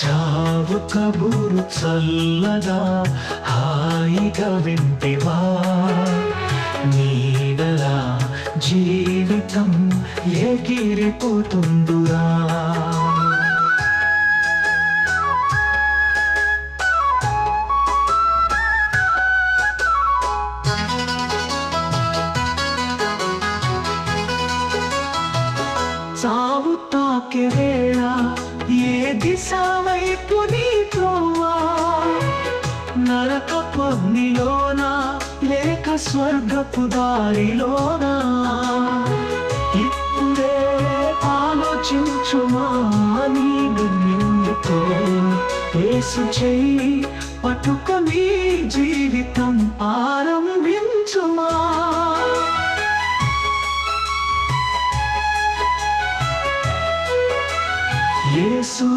చావు కబూరు చల్లగా హాయిగా వింటివా? నీడలా జీవితం ఎగిరిపోతుందురా చావు తాకే వేళ ఏ దిశ వైపు నీ త్రోవా నరక లేక స్వర్గపు దారిలోనా? ఇప్పుడే ఆలోచించుమా నీ గమ్యంతో వేసు చెయ్యి పట్టుకొని జీవితం యేసు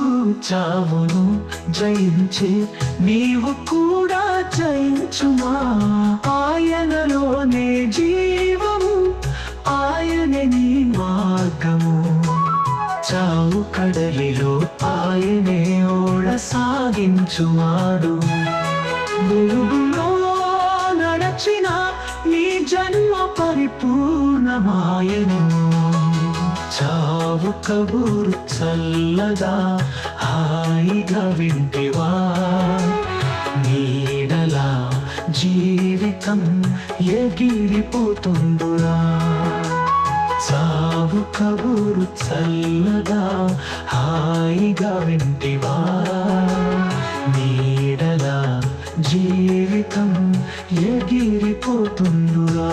చావును జయించి నీవు కూడా జయించుమా. ఆయనలోనే జీవము ఆయనే నీ మార్గము. చావు కడలిలో ఆయనే ఓడ సాగించువాడు వెలుగులో నడచిన నీ జన్మ పరిపూర్ణమాయను. చావు కబూరు చల్లగా హాయిగా వింటివా. నీడలా జీవితం ఎగిరిపోతుందురా చావు కబూరు చల్లగా హాయిగా వింటివా. నీడలా జీవితం ఎగిరిపోతుందురా